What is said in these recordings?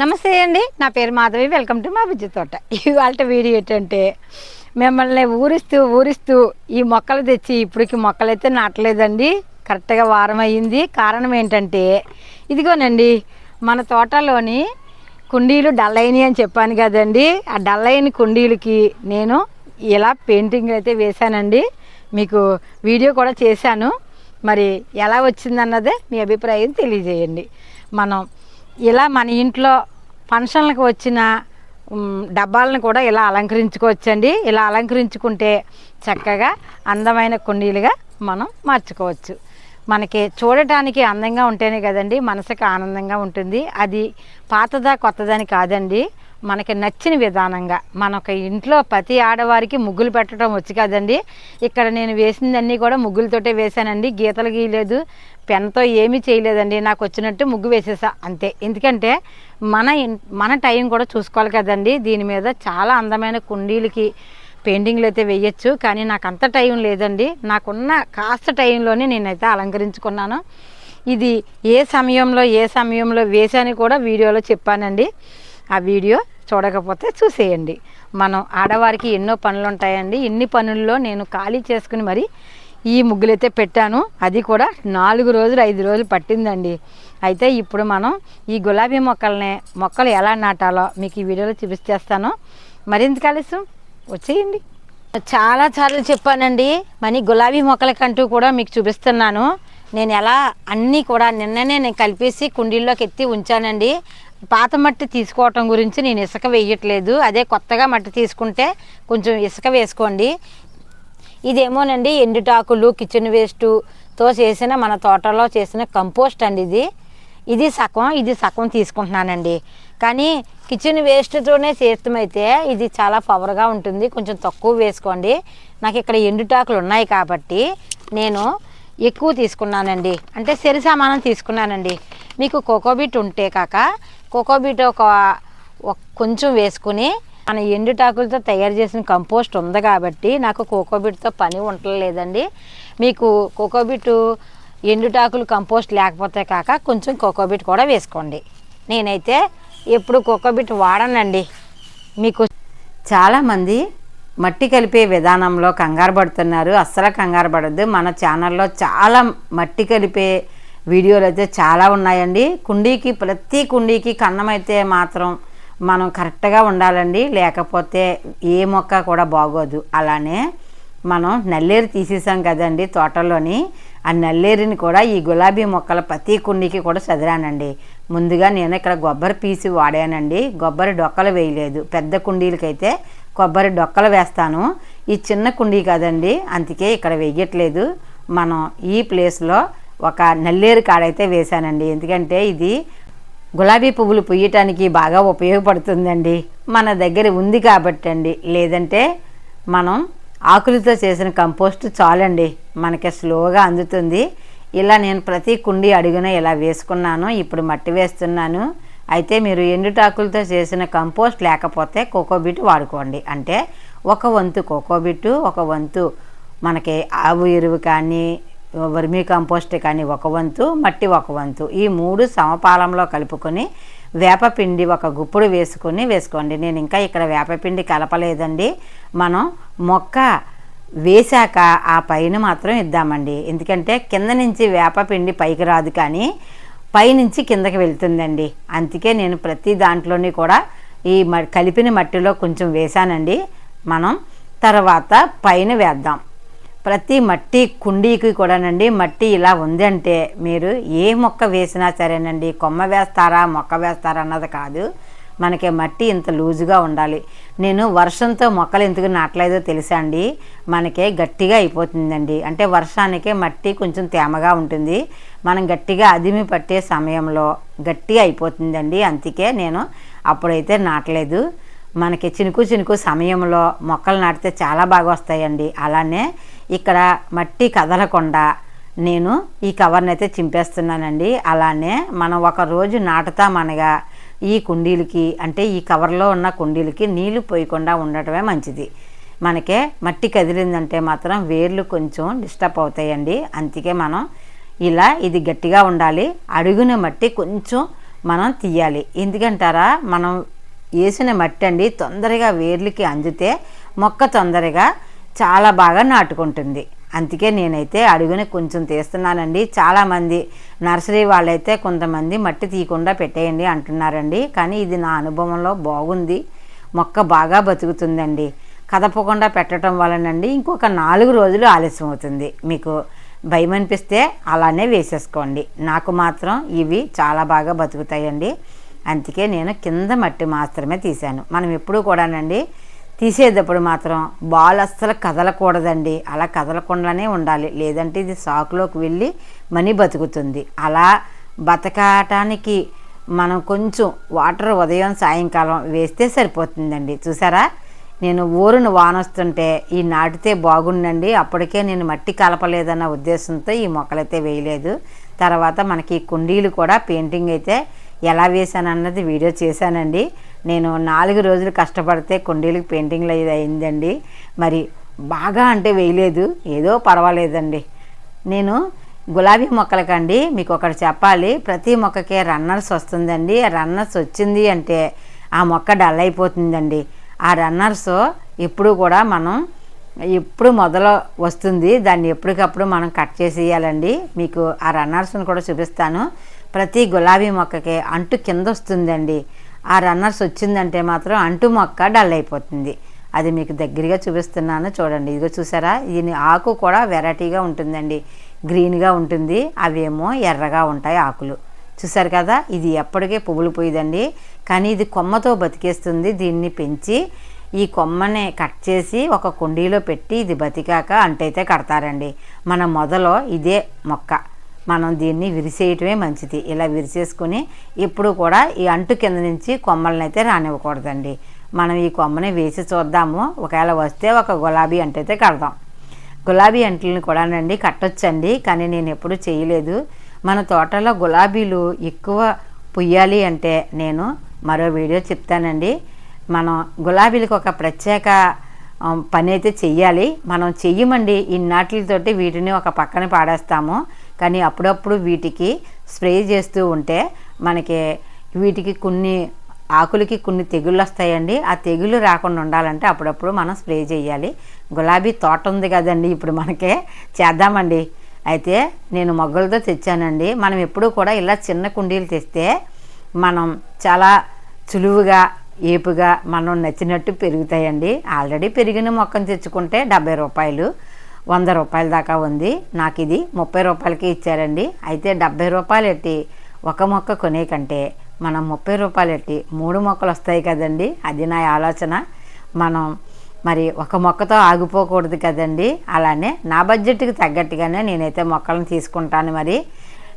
నమస్తే అండి. నా పేరు మాధవి. వెల్కమ్ టు మా బుజ్జి తోట. ఇవాళ వీడియో ఏంటంటే మిమ్మల్ని ఊరిస్తూ ఊరిస్తూ ఈ మొక్కలు తెచ్చి ఇప్పటికి మొక్కలైతే నాటలేదండి. కరెక్ట్గా వారం అయ్యింది. కారణం ఏంటంటే ఇదిగోనండి మన తోటలోని కుండీలు డల్ అని చెప్పాను కదండి. ఆ డల్ అయిన కుండీలకి నేను ఇలా పెయింటింగ్ అయితే వేశానండి. మీకు వీడియో కూడా చేశాను. మరి ఎలా వచ్చిందన్నదే మీ అభిప్రాయం తెలియజేయండి. మనం ఇలా మన ఇంట్లో ఫంక్షన్లకు వచ్చిన డబ్బాలను కూడా ఇలా అలంకరించుకోవచ్చండి. ఇలా అలంకరించుకుంటే చక్కగా అందమైన కుండీలుగా మనం మార్చుకోవచ్చు. మనకి చూడటానికి అందంగా ఉంటేనే కదండి మనసుకు ఆనందంగా ఉంటుంది. అది పాతదా కొత్తదని కాదండి. మనకి నచ్చిన విధానంగా మనకు ఇంట్లో ప్రతి ఆడవారికి ముగ్గులు పెట్టడం వచ్చి కదండి. ఇక్కడ నేను వేసిందన్నీ కూడా ముగ్గులతోటే వేశానండి. గీతలు గీయలేదు పెన్తో ఏమీ చేయలేదండి. నాకు వచ్చినట్టు ముగ్గు వేసేసా అంతే. ఎందుకంటే మన ఇన్- మన టైం కూడా చూసుకోవాలి కదండి. దీని మీద చాలా అందమైన కుండీలకి పెయింటింగ్లు అయితే వేయచ్చు కానీ నాకు అంత టైం లేదండి. నాకున్న కాస్త టైంలోనే నేనైతే అలంకరించుకున్నాను. ఇది ఏ సమయంలో ఏ సమయంలో వేసాని కూడా వీడియోలో చెప్పానండి. ఆ వీడియో చూడకపోతే చూసేయండి. మనం ఆడవారికి ఎన్నో పనులు ఉంటాయండి ఇన్ని పనుల్లో నేను ఖాళీ చేసుకుని మరి ఈ ముగ్గులైతే పెట్టాను. అది కూడా నాలుగు రోజులు ఐదు రోజులు పట్టిందండి. అయితే ఇప్పుడు మనం ఈ గులాబీ మొక్కల్ని మొక్కలు ఎలా నాటాలో మీకు ఈ వీడియోలో చూపిస్తేస్తాను మరింత కలుసం వచ్చేయండి. చాలా సార్లు చెప్పానండి మరి గులాబీ మొక్కలకంటూ కూడా మీకు చూపిస్తున్నాను. నేను ఎలా అన్నీ కూడా నిన్ననే నేను కలిపేసి కుండీల్లోకి ఎత్తి ఉంచానండి. పాత మట్టి తీసుకోవటం గురించి నేను ఇసుక వేయట్లేదు. అదే కొత్తగా మట్టి తీసుకుంటే కొంచెం ఇసుక వేసుకోండి. ఇదేమోనండి ఎండుటాకులు కిచెన్ వేస్టుతో చేసిన మన తోటలో చేసిన కంపోస్ట్ అండి ఇది. ఇది సగం ఇది సగం తీసుకుంటున్నానండి. కానీ కిచెన్ వేస్ట్తోనే చేస్తామైతే ఇది చాలా పవర్గా ఉంటుంది. కొంచెం తక్కువ వేసుకోండి. నాకు ఇక్కడ ఎండుటాకులు ఉన్నాయి కాబట్టి నేను ఎక్కువ తీసుకున్నానండి. అంటే సరి సామానం తీసుకున్నానండి. మీకు కోకోబీట్ ఉంటే కాక కోకోబీట్ ఒక కొంచెం వేసుకుని మన ఎండుటాకులతో తయారు చేసిన కంపోస్ట్ ఉంది కాబట్టి నాకు కోకోబీట్తో పని ఉండలేదండి. మీకు కోకోబీట్ ఎండుటాకులు కంపోస్ట్ లేకపోతే కాక కొంచెం కోకోబీట్ కూడా వేసుకోండి. నేనైతే ఎప్పుడు కోకోబీట్ వాడనండి. మీకు చాలామంది మట్టి కలిపే విధానంలో కంగారు పడుతున్నారు. అస్సలు కంగారు పడద్దు. మన ఛానల్లో చాలా మట్టి కలిపే వీడియోలు అయితే చాలా ఉన్నాయండి. కుండీకి ప్రతి కుండీకి కన్నం అయితే మాత్రం మనం కరెక్ట్గా ఉండాలండి. లేకపోతే ఏ మొక్క కూడా బాగోదు. అలానే మనం నల్లేరు తీసేసాం కదండి తోటలోని. ఆ నల్లేరుని కూడా ఈ గులాబీ మొక్కల ప్రతి కుండీకి కూడా చదిరానండి ముందుగా నేను ఇక్కడ కొబ్బరి పీసి వాడానండి. కొబ్బరి డొక్కలు వేయలేదు. పెద్ద కుండీలకైతే కొబ్బరి డొక్కలు వేస్తాను. ఈ చిన్న కుండీ కదండి. అందుకే ఇక్కడ వేయట్లేదు. మనం ఈ ప్లేస్లో ఒక నల్లేరు కాడైతే వేశానండి. ఎందుకంటే ఇది గులాబీ పువ్వులు పుయ్యటానికి బాగా ఉపయోగపడుతుందండి. మన దగ్గర ఉంది కాబట్టి అండి లేదంటే మనం ఆకులతో చేసిన కంపోస్ట్ చాలండి. మనకి స్లోగా అందుతుంది. ఇలా నేను ప్రతి కుండి అడుగున ఇలా వేసుకున్నాను. ఇప్పుడు మట్టి వేస్తున్నాను. అయితే మీరు ఎండుటాకులతో చేసిన కంపోస్ట్ లేకపోతే కోకోబిట్ వాడుకోండి. అంటే ఒక వంతు కోకోబిట్టు ఒక వంతు మనకి ఆవు ఎరువు కానీ వర్మీ కంపోస్ట్ కానీ ఒక వంతు మట్టి ఒక వంతు. ఈ మూడు సమపాలంలో కలుపుకొని వేపపిండి ఒక గుప్పుడు వేసుకొని వేసుకోండి. నేను ఇంకా ఇక్కడ వేపపిండి కలపలేదండి. మనం మొక్క వేశాక ఆ పైన మాత్రం ఇద్దామండి. ఎందుకంటే కింద నుంచి వేపపిండి పైకి రాదు కానీ పైనుంచి కిందకి వెళ్తుందండి. అందుకే నేను ప్రతి దాంట్లోని కూడా ఈ మ కలిపిన మట్టిలో కొంచెం వేశానండి. మనం తర్వాత పైన వేద్దాం. ప్రతి మట్టి కుండీకి కూడానండి మట్టి ఇలా ఉందంటే మీరు ఏ మొక్క వేసినా సరేనండి కొమ్మ వేస్తారా మొక్క వేస్తారా అన్నది కాదు. మనకి మట్టి ఇంత లూజుగా ఉండాలి. నేను వర్షంతో మొక్కలు ఎందుకు నాటలేదో తెలుసా అండి? మనకి గట్టిగా అయిపోతుందండి. అంటే వర్షానికి మట్టి కొంచెం తేమగా ఉంటుంది. మనం గట్టిగా అదిమి పట్టే సమయంలో గట్టిగా అయిపోతుందండి. అందుకే నేను అప్పుడైతే నాటలేదు. మనకి చినుకు చినుకు సమయంలో మొక్కలు నాటితే చాలా బాగా వస్తాయండి. అలానే ఇక్కడ మట్టి కదలకుండా నేను ఈ కవర్ని అయితే చింపేస్తున్నానండి. అలానే మనం ఒక రోజు నాటుతామనగా ఈ కుండీలకి అంటే ఈ కవర్లో ఉన్న కుండీలకి నీళ్ళు పోయకుండా ఉండటమే మంచిది. మనకే మట్టి కదిలిందంటే మాత్రం వేర్లు కొంచెం డిస్టర్బ్ అవుతాయండి. అందుకే మనం ఇలా ఇది గట్టిగా ఉండాలి. అడుగున మట్టి కొంచెం మనం తీయాలి. ఎందుకంటారా? మనం వేసిన మట్టి అండి తొందరగా వేర్లకి అందితే మొక్క తొందరగా చాలా బాగా నాటుకుంటుంది. అందుకే నేనైతే అడుగుని కొంచెం తీస్తున్నానండి. చాలామంది నర్సరీ వాళ్ళైతే కొంతమంది మట్టి తీయకుండా పెట్టేయండి అంటున్నారండి. కానీ ఇది నా అనుభవంలో బాగుంది. మొక్క బాగా బతుకుతుందండి. కదపకుండా పెట్టడం వలనండి ఇంకొక నాలుగు రోజులు ఆలస్యం అవుతుంది. మీకు భయం అనిపిస్తే అలానే వేసేసుకోండి. నాకు మాత్రం ఇవి చాలా బాగా బతుకుతాయండి. అందుకే నేను కింద మట్టి మాత్రమే తీశాను. మనం ఎప్పుడూ కూడానండి తీసేటప్పుడు మాత్రం బాల్ అస్సలు కదలకూడదండి. అలా కదలకుండానే ఉండాలి. లేదంటే ఇది సాకులోకి వెళ్ళి మనీ బతుకుతుంది. అలా బతకటానికి మనం కొంచెం వాటర్ ఉదయం సాయంకాలం వేస్తే సరిపోతుందండి. చూసారా? నేను ఊరును వానొస్తుంటే ఈ నాటితే బాగుండండి. అప్పటికే నేను మట్టి కలపలేదన్న ఉద్దేశంతో ఈ మొక్కలైతే వేయలేదు. తర్వాత మనకి కుండీలు కూడా పెయింటింగ్ అయితే ఎలా వేశానన్నది వీడియో చేశానండి. నేను నాలుగు రోజులు కష్టపడితే కుండీలకు పెయింటింగ్లు అయితే అయిందండి. మరి బాగా అంటే వేయలేదు. ఏదో పర్వాలేదండి. నేను గులాబీ మొక్కలకండి మీకు ఒకటి చెప్పాలి. ప్రతి మొక్కకి రన్నర్స్ వస్తుందండి. ఆ రన్నర్స్ వచ్చింది అంటే ఆ మొక్క డల్ అయిపోతుందండి. ఆ రన్నర్స్ ఎప్పుడు కూడా మనం ఎప్పుడు మొదలు వస్తుంది. దాన్ని ఎప్పటికప్పుడు మనం కట్ చేసేయాలండి. మీకు ఆ రన్నర్స్ని కూడా చూపిస్తాను. ప్రతి గులాబీ మొక్కకి అంటు కింద వస్తుందండి. ఆ రన్నర్స్ వచ్చిందంటే మాత్రం అంటు మొక్క డల్ అయిపోతుంది. అది మీకు దగ్గరగా చూపిస్తున్నాను చూడండి. ఇదిగో చూసారా? దీని ఆకు కూడా వెరైటీగా ఉంటుందండి. గ్రీన్గా ఉంటుంది. అవేమో ఎర్రగా ఉంటాయి ఆకులు. చూసారు కదా? ఇది ఎప్పటికే పువ్వులు పోయిదండి. కానీ ఇది కొమ్మతో బతికేస్తుంది. దీన్ని పెంచి ఈ కొమ్మని కట్ చేసి ఒక కుండీలో పెట్టి ఇది బతికాక అంటైతే కడతారండి. మన మొదలో ఇదే మొక్క. మనం దీన్ని విరిసేయటమే మంచిది. ఇలా విరిసేసుకుని ఎప్పుడు కూడా ఈ అంటు కింద నుంచి కొమ్మలను అయితే రానివ్వకూడదండి. మనం ఈ కొమ్మని వేసి చూద్దాము. ఒకవేళ వస్తే ఒక గులాబీ అంటైతే కడదాం. గులాబీ అంట్లను కూడానండి కట్టొచ్చండి కానీ నేను ఎప్పుడు చేయలేదు. మన తోటలో గులాబీలు ఎక్కువ పుయ్యాలి అంటే నేను మరో వీడియో చెప్తానండి. మనం గులాబీలకు ఒక ప్రత్యేక పని అయితే చెయ్యాలి. మనం చెయ్యమండి. ఇన్నాటితోటి వీటిని ఒక పక్కన పాడేస్తాము. కానీ అప్పుడప్పుడు వీటికి స్ప్రే చేస్తూ ఉంటే మనకి వీటికి కొన్ని ఆకులకి కొన్ని తెగుళ్ళు వస్తాయండి. ఆ తెగుళ్ళు రాకుండా ఉండాలంటే అప్పుడప్పుడు మనం స్ప్రే చేయాలి. గులాబీ తోట ఉంది కదండి ఇప్పుడు మనకే చేద్దామండి. అయితే నేను మొగ్గలతో తెచ్చానండి. మనం ఎప్పుడూ కూడా ఇలా చిన్న కుండీలు తెస్తే మనం చాలా చులువుగా ఏపుగా మనం నచ్చినట్టు పెరుగుతాయండి. ఆల్రెడీ పెరిగిన మొక్కను తెచ్చుకుంటే డెబ్బై రూపాయలు. వంద రూపాయల దాకా ఉంది. నాకు ఇది ముప్పై రూపాయలకి ఇచ్చారండి. అయితే డెబ్బై రూపాయలు ఎట్టి ఒక మొక్క కొనే కంటే మనం ముప్పై రూపాయలు ఎట్టి మూడు మొక్కలు వస్తాయి కదండి. అది నా ఆలోచన. మనం మరి ఒక మొక్కతో ఆగిపోకూడదు కదండి. అలానే నా బడ్జెట్కి తగ్గట్టుగానే నేనైతే మొక్కలను తీసుకుంటాను మరి.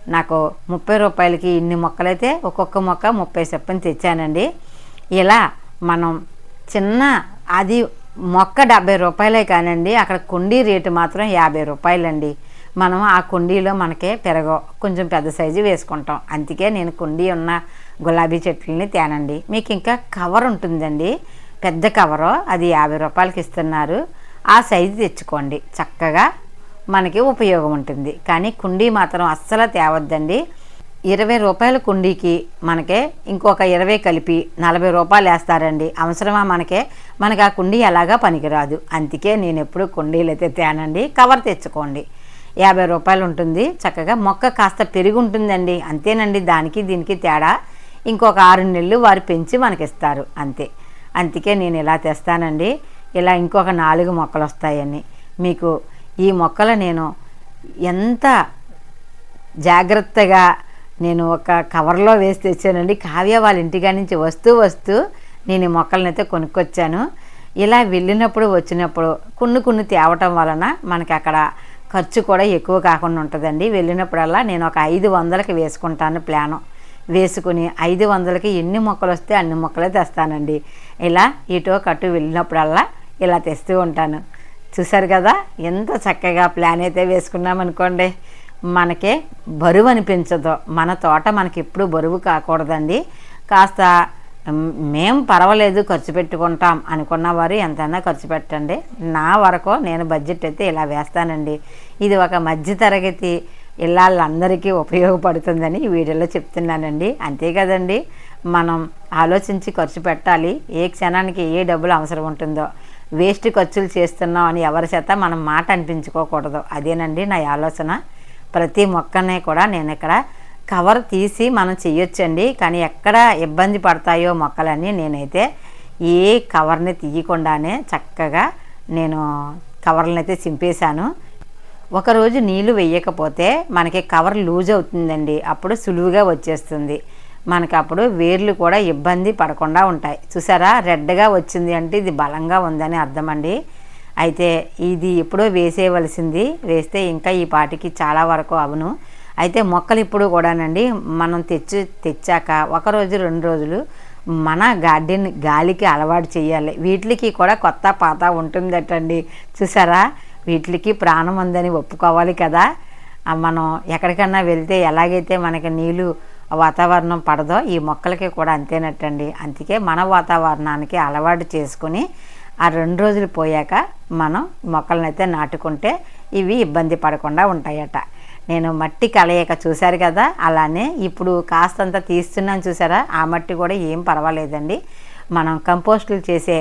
నాకు ముప్పై రూపాయలకి ఇన్ని మొక్కలైతే ఒక్కొక్క మొక్క ముప్పై చెప్పని తెచ్చానండి ఇలా మనం చిన్న అది మొక్క డెబ్బై రూపాయలే కానండి అక్కడ కుండీ రేటు మాత్రం యాభై రూపాయలండి. మనం ఆ కుండీలో మనకే పెరగవు. కొంచెం పెద్ద సైజు వేసుకుంటాం. అందుకే నేను కుండీ ఉన్న గులాబీ చెట్లని తేనండి. మీకు ఇంకా కవర్ ఉంటుందండి. పెద్ద కవరు అది యాభై రూపాయలకి ఇస్తున్నారు. ఆ సైజు తెచ్చుకోండి. చక్కగా మనకి ఉపయోగం ఉంటుంది. కానీ కుండీ మాత్రం అస్సలు తేవద్దండి. ఇరవై రూపాయల కుండీకి మనకే ఇంకొక ఇరవై కలిపి నలభై రూపాయలు వేస్తారండి. అవసరమా మనకే? మనకి ఆ కుండీ ఎలాగా పనికిరాదు. అందుకే నేను ఎప్పుడు కుండీలు అయితే తేనండి. కవర్ తెచ్చుకోండి. యాభై రూపాయలు ఉంటుంది. చక్కగా మొక్క కాస్త పెరిగి ఉంటుందండి. అంతేనండి. దానికి దీనికి తేడా. ఇంకొక ఆరు నెలలు వారు పెంచి మనకి ఇస్తారు అంతే. అందుకే నేను ఇలా తెస్తానండి. ఇలా ఇంకొక నాలుగు మొక్కలు వస్తాయని. మీకు ఈ మొక్కలు నేను ఎంత జాగ్రత్తగా నేను ఒక కవర్లో వేసి తెచ్చానండి. కావ్య వాళ్ళ ఇంటికాడ నుంచి వస్తూ వస్తూ నేను ఈ మొక్కలనైతే కొనుక్కొచ్చాను. ఇలా వెళ్ళినప్పుడు వచ్చినప్పుడు కొన్ని కొన్ని తేవటం వలన మనకి అక్కడ ఖర్చు కూడా ఎక్కువ కాకుండా ఉంటుందండి. వెళ్ళినప్పుడల్లా నేను ఒక ఐదు వందలకి వేసుకుంటాను ప్లాను. వేసుకుని ఐదు వందలకి ఎన్ని మొక్కలు వస్తే అన్ని మొక్కలే తెస్తానండి. ఇలా ఇటో కట్టు వెళ్ళినప్పుడల్లా ఇలా తెస్తూ ఉంటాను. చూసారు కదా ఎంత చక్కగా ప్లాన్ అయితే వేసుకున్నామనుకోండి. మనకే బరువు అనిపించదు. మన తోట మనకి ఎప్పుడు బరువు కాకూడదండి. కాస్త మేం పర్వాలేదు ఖర్చు పెట్టుకుంటాం అనుకున్న వారు ఎంతైనా ఖర్చు పెట్టండి. నా వరకు నేను బడ్జెట్ అయితే ఇలా వేస్తానండి. ఇది ఒక మధ్యతరగతి ఇళ్ళందరికీ ఉపయోగపడుతుందని ఈ వీడియోలో చెప్తున్నానండి. అంతే కదండి. మనం ఆలోచించి ఖర్చు పెట్టాలి. ఏ క్షణానికి ఏ డబ్బులు అవసరం ఉంటుందో. వేస్ట్ ఖర్చులు చేస్తున్నాం అని ఎవరి చేత మనం మాట అనిపించుకోకూడదు. అదేనండి నా ఆలోచన. ప్రతి మొక్కనే కూడా నేను ఇక్కడ కవర్ తీసి మనం చేయొచ్చండి కానీ ఎక్కడ ఇబ్బంది పడతాయో మొక్కలని నేనైతే ఏ కవర్ని తీయకుండానే చక్కగా నేను కవర్లను అయితే చింపేశాను. ఒకరోజు నీళ్ళు వేయకపోతే మనకి కవర్ లూజ్ అవుతుందండి. అప్పుడు సులువుగా వచ్చేస్తుంది. మనకి అప్పుడు వేర్లు కూడా ఇబ్బంది పడకుండా ఉంటాయి. చూసారా? రెడ్గా వచ్చింది అంటే ఇది బలంగా ఉందని అర్థమండి. అండి అయితే ఇది ఎప్పుడో వేసేయవలసింది. వేస్తే ఇంకా ఈ పాటికి చాలా వరకు అవును. అయితే మొక్కలు ఇప్పుడు కూడానండి మనం తెచ్చి తెచ్చాక ఒక రోజు రెండు రోజులు మన గార్డెన్ గాలికి అలవాటు చేయాలి. వీటికి కూడా కొత్త పాత ఉంటుందటండి. చూసారా? వీటికి ప్రాణం ఉందని ఒప్పుకోవాలి కదా. మనం ఎక్కడికన్నా వెళ్తే ఎలాగైతే మనకి నీళ్ళు వాతావరణం పడదో ఈ మొక్కలకి కూడా అంతేనట్టండి అందుకే మన వాతావరణానికి అలవాటు చేసుకుని ఆ రెండు రోజులు పోయాక మనం మొక్కలనైతే నాటుకుంటే ఇవి ఇబ్బంది పడకుండా ఉంటాయట. నేను మట్టి కలయిక చూశారు కదా అలానే ఇప్పుడు కాస్తంత తీస్తున్నాను చూసారా ఆ మట్టి కూడా ఏం పర్వాలేదండి. మనం కంపోస్టులు చేసే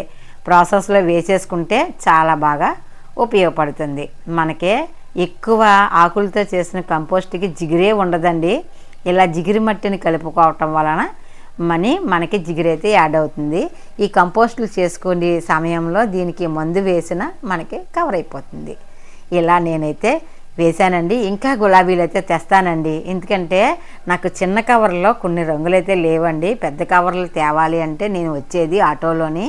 ప్రాసెస్లో వేసేసుకుంటే చాలా బాగా ఉపయోగపడుతుంది. మనకే ఎక్కువ ఆకులతో చేసిన కంపోస్ట్కి జిగిరే ఉండదండి. ఇలా జిగిరి మట్టిని కలుపుకోవటం వలన మనీ మనకి జిగిరైతే యాడ్ అవుతుంది. ఈ కంపోస్టులు చేసుకునే సమయంలో దీనికి మందు వేసిన మనకి కవర్ అయిపోతుంది. ఇలా నేనైతే వేశానండి. ఇంకా గులాబీలు అయితే తెస్తానండి. ఎందుకంటే నాకు చిన్న కవర్లో కొన్ని రంగులు అయితే లేవండి. పెద్ద కవర్లు తేవాలి అంటే నేను వచ్చేది ఆటోలోని.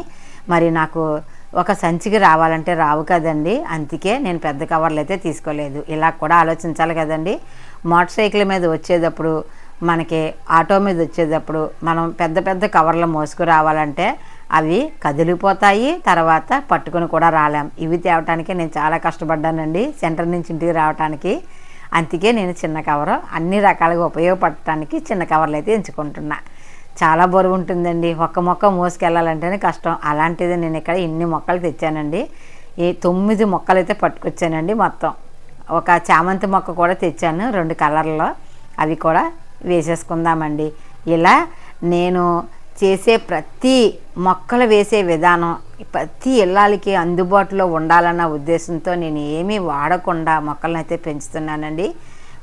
మరి నాకు ఒక సంచికి రావాలంటే రావు కదండి. అందుకే నేను పెద్ద కవర్లు అయితే తీసుకోలేదు. ఇలా కూడా ఆలోచించాలి కదండి. మోటార్ సైకిల్ మీద వచ్చేటప్పుడు మనకి ఆటో మీద వచ్చేటప్పుడు మనం పెద్ద పెద్ద కవర్లు మోసుకు రావాలంటే అవి కదిలిపోతాయి తర్వాత పట్టుకుని కూడా రాలేం. ఇవి తేవటానికి నేను చాలా కష్టపడ్డానండి. సెంటర్ నుంచి ఇంటికి రావడానికి అందుకే నేను చిన్న కవరు అన్ని రకాలుగా ఉపయోగపడటానికి చిన్న కవర్లు అయితే ఎంచుకుంటున్నా. చాలా బరువు ఉంటుందండి. ఒక్క మొక్క మోసుకెళ్ళాలంటేనే కష్టం. అలాంటిది నేను ఇక్కడ ఇన్ని మొక్కలు తెచ్చానండి. ఈ తొమ్మిది మొక్కలు అయితే పట్టుకొచ్చానండి మొత్తం. ఒక చామంతి మొక్క కూడా తెచ్చాను రెండు కలర్లో. అవి కూడా వేసేసుకుందామండి. ఇలా నేను చేసే ప్రతి మొక్కలు వేసే విధానం ప్రతి ఇళ్ళాలకి అందుబాటులో ఉండాలన్న ఉద్దేశంతో నేను ఏమీ వాడకుండా మొక్కలను అయితే పెంచుతున్నానండి.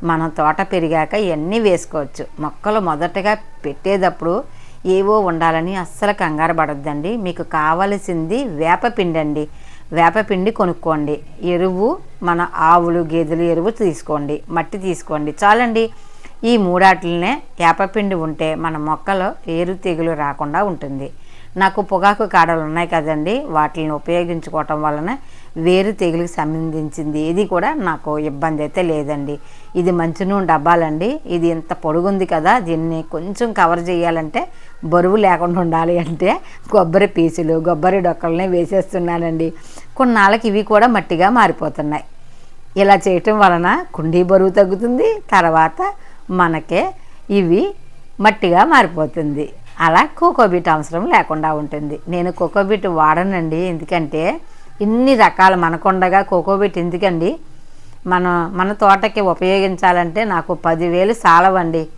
మనం తోట పెరిగాక ఇవన్నీ వేసుకోవచ్చు. మొక్కలు మొదటగా పెట్టేటప్పుడు ఏవో ఉండాలని అస్సలు కంగారు పడద్దండి. మీకు కావలసింది వేపపిండి అండి వేపపిండి కొనుక్కోండి. ఎరువు మన ఆవులు గేదెలు ఎరువు తీసుకోండి. మట్టి తీసుకోండి. చాలండి. ఈ మూడాటిలనే వేపపిండి ఉంటే మన మొక్కలో ఏరు తెగులు రాకుండా ఉంటుంది. నాకు పొగాకు కాడలు ఉన్నాయి కదండి వాటిని ఉపయోగించుకోవటం వలన వేరు తెగులుకి సంబంధించింది. ఇది కూడా నాకు ఇబ్బంది అయితే లేదండి. ఇది మంచి నూనె డబ్బాలండి. ఇది ఇంత పొడుగుంది కదా దీన్ని కొంచెం కవర్ చేయాలంటే బరువు లేకుండా ఉండాలి అంటే కొబ్బరి పీసులు కొబ్బరి డొక్కలనే వేసేస్తున్నానండి. కొన్నాళ్ళకి ఇవి కూడా మట్టిగా మారిపోతున్నాయి. ఇలా చేయటం వలన కుండీ బరువు తగ్గుతుంది తర్వాత మనకే ఇవి మట్టిగా మారిపోతుంది. అలా కోకోబీట్ అవసరం లేకుండా ఉంటుంది. నేను కోకోబీట్ వాడనండి. ఎందుకంటే ఇన్ని రకాల మనకుండగా కోకోబీట్ ఎందుకండి? మన మన తోటకి ఉపయోగించాలంటే నాకు పదివేలు సాలవండి.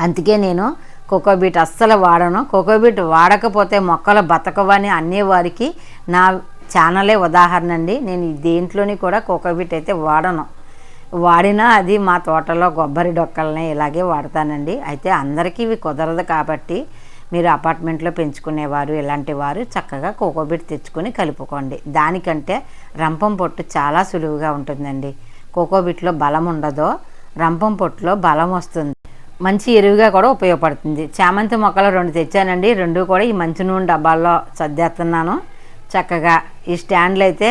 అందుకే నేను కోకోబీట్ అస్సలు వాడను. కోకోబీట్ వాడకపోతే మొక్కలు బతకవని అనేవారికి నా ఛానలే ఉదాహరణ అండి నేను దేంట్లోని కూడా కోకోబీట్ అయితే వాడను. వాడినా అది మా తోటలో కొబ్బరి డొక్కల్ని ఇలాగే వాడతానండి. అయితే అందరికీ ఇవి కుదరదు కాబట్టి మీరు అపార్ట్మెంట్లో పెంచుకునేవారు ఇలాంటి వారు చక్కగా కోకోబిట్ తెచ్చుకొని కలుపుకోండి. దానికంటే రంపం పొట్టు చాలా సులువుగా ఉంటుందండి. కోకోబిట్లో బలం ఉండదో రంపం పొట్టులో బలం వస్తుంది. మంచి ఎరువుగా కూడా ఉపయోగపడుతుంది. చామంతి మొక్కలు రెండు తెచ్చానండి. రెండు కూడా ఈ మంచి నూనె డబ్బాల్లో సర్దేస్తున్నాను. చక్కగా ఈ స్టాండ్లు అయితే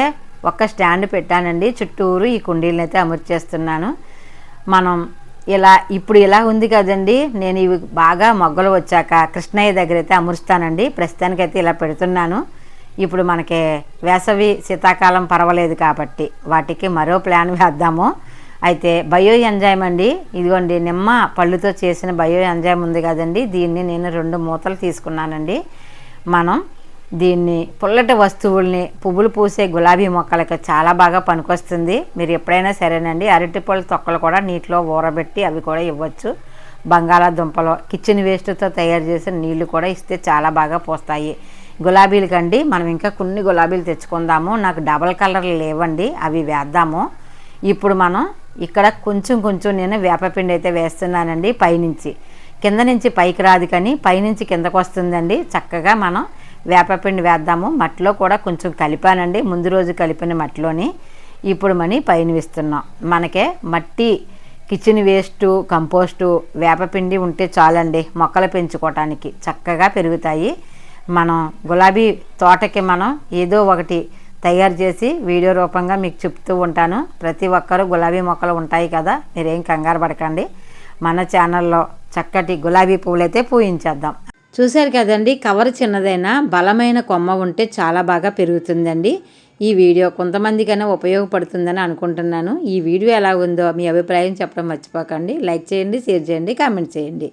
ఒక్క స్టాండ్ పెట్టానండి. చుట్టూరు ఈ కుండీలను అయితే అమర్చేస్తున్నాను. మనం ఇలా ఇప్పుడు ఇలా ఉంది కదండి. నేను ఇవి బాగా మొగ్గలు వచ్చాక కృష్ణయ్య దగ్గర అయితే అమరుస్తానండి. ప్రస్తుతానికైతే ఇలా పెడుతున్నాను. ఇప్పుడు మనకి వేసవి శీతాకాలం పర్వాలేదు కాబట్టి వాటికి మరో ప్లాన్ వేద్దాము. అయితే బయో ఎంజాయమ్ అండి. ఇదిగోండి నిమ్మ పళ్ళుతో చేసిన బయో ఎంజాయమ్ ఉంది కదండి. దీన్ని నేను రెండు మూతలు తీసుకున్నానండి. మనం దీన్ని పుల్లటి వస్తువుల్ని పువ్వులు పూసే గులాబీ మొక్కలకి చాలా బాగా పనికొస్తుంది. మీరు ఎప్పుడైనా సరేనండి అరటి పళ్ళ తొక్కలు కూడా నీటిలో ఊరబెట్టి అవి కూడా ఇవ్వచ్చు. బంగాళాదుంపలు కిచెన్ వేస్ట్తో తయారు చేసిన నీళ్ళు కూడా ఇస్తే చాలా బాగా పోస్తాయి. గులాబీలకండి మనం ఇంకా కొన్ని గులాబీలు తెచ్చుకుందాము. నాకు డబల్ కలర్లు లేవండి అవి వేద్దాము. ఇప్పుడు మనం ఇక్కడ కొంచెం కొంచెం నేను వేపపిండి అయితే వేస్తున్నానండి పైనుంచి. కింద నుంచి పైకి రాదు కానీ పైనుంచి కిందకు వస్తుందండి చక్కగా మనం వేపపిండి వేద్దాము. మట్టిలో కూడా కొంచెం కలిపానండి. ముందు రోజు కలిపిన మట్టిలోని ఇప్పుడు మని పైన వేస్తున్నాం. మనకే మట్టి కిచెన్ వేస్టు కంపోస్టు వేపపిండి ఉంటే చాలండి మొక్కలు పెంచుకోవటానికి చక్కగా పెరుగుతాయి. మనం గులాబీ తోటకి మనం ఏదో ఒకటి తయారు చేసి వీడియో రూపంగా మీకు చెప్తూ ఉంటాను. ప్రతి ఒక్కరూ గులాబీ మొక్కలు ఉంటాయి కదా మీరేం కంగారు పడకండి. మన ఛానల్లో చక్కటి గులాబీ పువ్వులైతే పూయించేద్దాం. చూశారు కదండి కవర్ చిన్నదైనా బలమైన కొమ్మ ఉంటే చాలా బాగా పెరుగుతుందండి. ఈ వీడియో కొంతమందికైనా ఉపయోగపడుతుందని అనుకుంటున్నాను. ఈ వీడియో ఎలా ఉందో మీ అభిప్రాయం చెప్పడం మర్చిపోకండి. లైక్ చేయండి షేర్ చేయండి కామెంట్ చేయండి.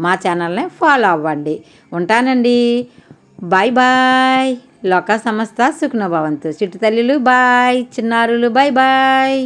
మా ఛానల్ని ఫాలో అవ్వండి. ఉంటానండి. Bye bye. లోక సంస్థ సుఖ్నభవంతు. చిట్టు తల్లిలు బాయ్ చిన్నారులు బాయ్ బాయ్.